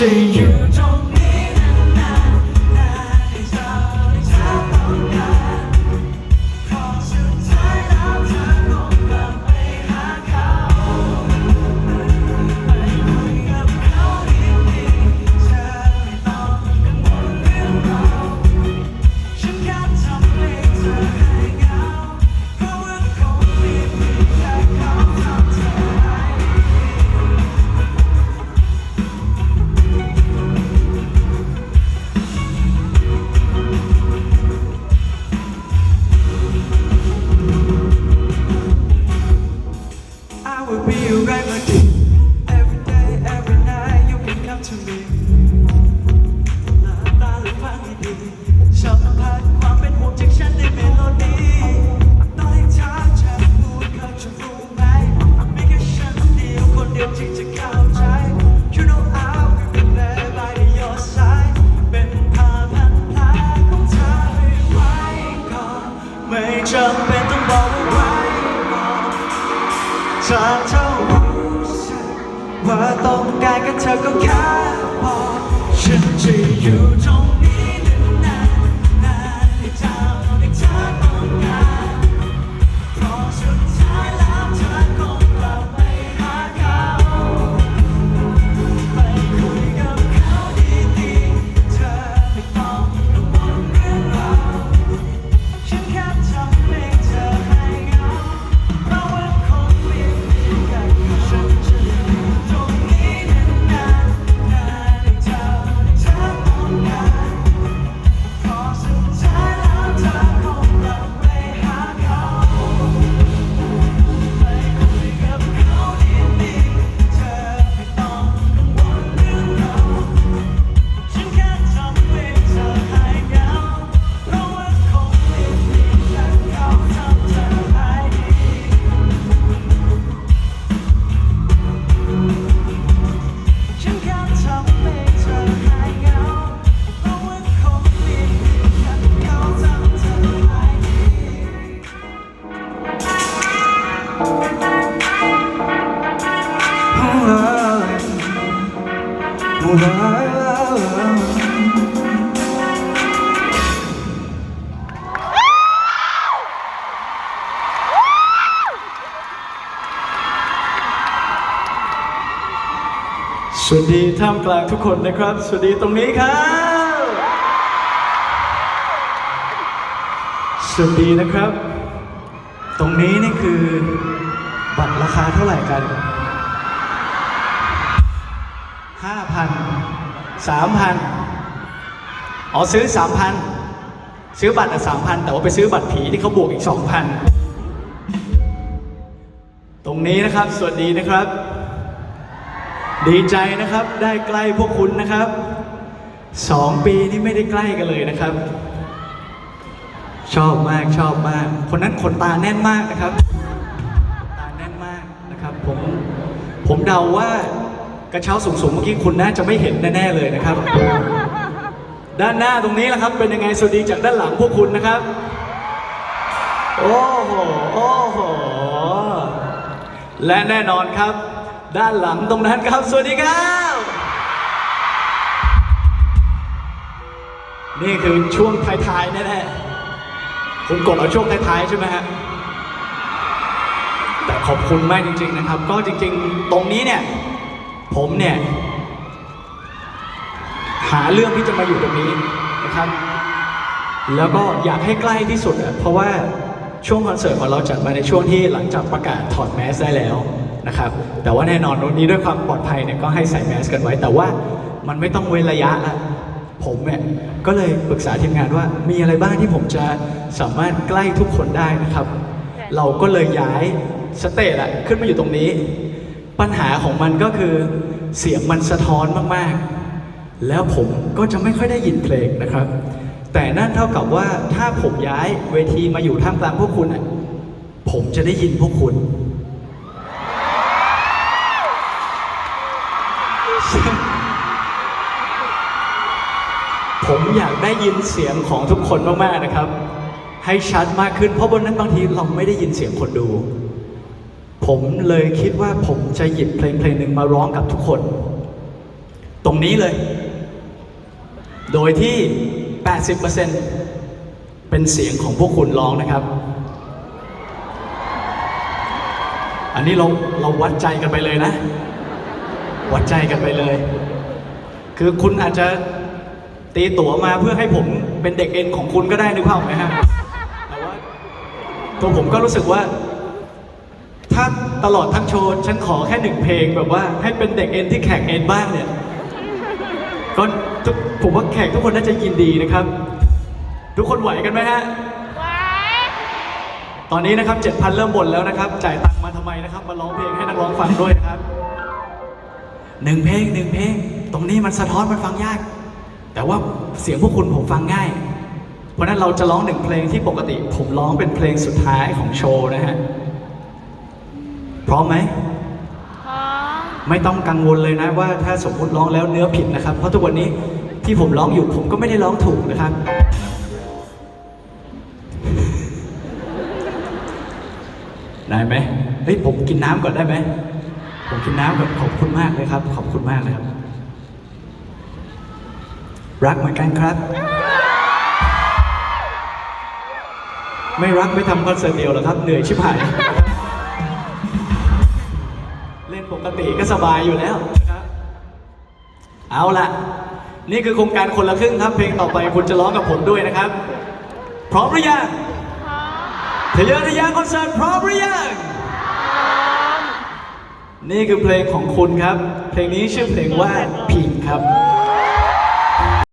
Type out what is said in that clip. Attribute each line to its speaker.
Speaker 1: ฉัน การกับเธอก็แค่ สวัสดีท่ามกลางทุกคนนะครับ สวัสดีตรงนี้ครับ สวัสดีนะครับ ตรงนี้นี่คือบัตรราคาเท่าไหร่กันห้าพันสามพันอ๋อซื้อสามพันซื้อบัตรอะสามพันแต่ว่าไปซื้อบัตรผีที่เขาบวกอีกสองพันตรงนี้นะครับ สวัสดีนะครับ ดีใจนะครับ ได้ใกล้พวกคุณนะครับสองปีนี่ไม่ได้ใกล้กันเลยนะครับ ชอบมากชอบมาก คนนั้นขนตาแน่นมากนะครับตาแน่นมากนะครับ ผมผมเดาว่ากระเช้าสูงๆเมื่อกี้คุณน่าจะไม่เห็นแน่ๆเลยนะครับ ด้านหน้าตรงนี้แหละครับ เป็นยังไงสวัสดีจากด้านหลังพวกคุณนะครับ โอ้โหโอ้โหและแน่นอนครับ ด้านหลังตรงนั้นครับ สวัสดีครับ นี่คือช่วงท้ายๆแน่ๆ คุณกดเอาช่วงท้ายๆใช่ไหมฮะแต่ขอบคุณมากจริง ๆนะครับ ก็จริง ๆ ตรงนี้เนี่ย ผมเนี่ย หาเรื่องที่จะมาอยู่ตรงนี้นะครับ แล้วก็อยากให้ใกล้ที่สุดอะเพราะว่าช่วงคอนเสิร์ตของเราจัดมาในช่วงที่หลังจากประกาศถอดแมสได้แล้วนะครับ แต่ว่าแน่นอนวันนี้ด้วยความปลอดภัยเนี่ยก็ให้ใส่แมสกันไว้ แต่ว่ามันไม่ต้องเว้นระยะละ ผมเนี่ยก็เลยปรึกษาทีมงานว่ามีอะไรบ้างที่ผมจะสามารถใกล้ทุกคนได้นะครับ เราก็เลยย้ายสเตจอะขึ้นมาอยู่ตรงนี้ ปัญหาของมันก็คือเสียงมันสะท้อนมากๆ แล้วผมก็จะไม่ค่อยได้ยินเพลงนะครับ แต่นั่นเท่ากับว่าถ้าผมย้ายเวทีมาอยู่ท่ามกลางพวกคุณอะผมจะได้ยินพวกคุณ ผมอยากได้ยินเสียงของทุกคนมากๆนะครับ ให้ชัดมากขึ้นเพราะบนนั้นบางทีเราไม่ได้ยินเสียงคนดู ผมเลยคิดว่าผมจะหยิบเพลงเพลงหนึ่งมาร้องกับทุกคน ตรงนี้เลย โดยที่ 80%เป็นเสียงของพวกคุณร้องนะครับ อันนี้เราเราวัดใจกันไปเลยนะ วัดใจกันไปเลย คือคุณอาจจะ ตีตั๋วมาเพื่อให้ผมเป็นเด็กเอ็นของคุณก็ได้นึกภาพไหมฮะแต่ว่าตัวผมก็รู้สึกว่าถ้าตลอดทั้งโชว์ฉันขอแค่หนึ่งเพลงแบบว่าให้เป็นเด็กเอ็นที่แข่งเอ็นบ้างเนี่ยก็ผมว่าแขกทุกคนน่าจะยินดีนะครับ ทุกคนไหวกันไหมฮะตอนนี้นะครับ7,000 เริ่มบ่นแล้วนะครับ จ่ายตังค์มาทำไมนะครับ มาร้องเพลงให้นักร้องฟังด้วยครับหนึ่งเพลงหนึ่งเพลง ตรงนี้มันสะท้อนมันฟังยาก แต่ว่าเสียงพวกคุณผมฟังง่าย เพราะฉะนั้นเราจะร้องหนึ่งเพลงที่ปกติ ผมร้องเป็นเพลงสุดท้ายของโชว์นะฮะ พร้อมไหมไม่ต้องกังวลเลยนะว่าถ้าสมมุติร้องแล้วเนื้อผิดนะครับ เพราะทุกวันนี้ที่ผมร้องอยู่ผมก็ไม่ได้ร้องถูกนะครับ ได้ไหมเฮ้ยผมกินน้ำก่อนได้ไหมผมกินน้ำก่อนขอบคุณมากเลยครับ ขอบคุณมากเลยครับ รักเหมือนกันครับ ไม่รักไม่ทำคอนเสิร์ตเดียวหรอกครับ เหนื่อยชิบหาย เล่นปกติก็สบายอยู่แล้วนะครับเอาล่ะ นี่คือโครงการคนละครึ่งครับ เพลงต่อไปคุณจะร้องกับผมด้วยนะครับ พร้อมหรือยังทะเยอทะยานคอนเสิร์ตพร้อมหรือยังนี่คือเพลงของคุณครับ เพลงนี้ชื่อเพลงว่าพิงครับ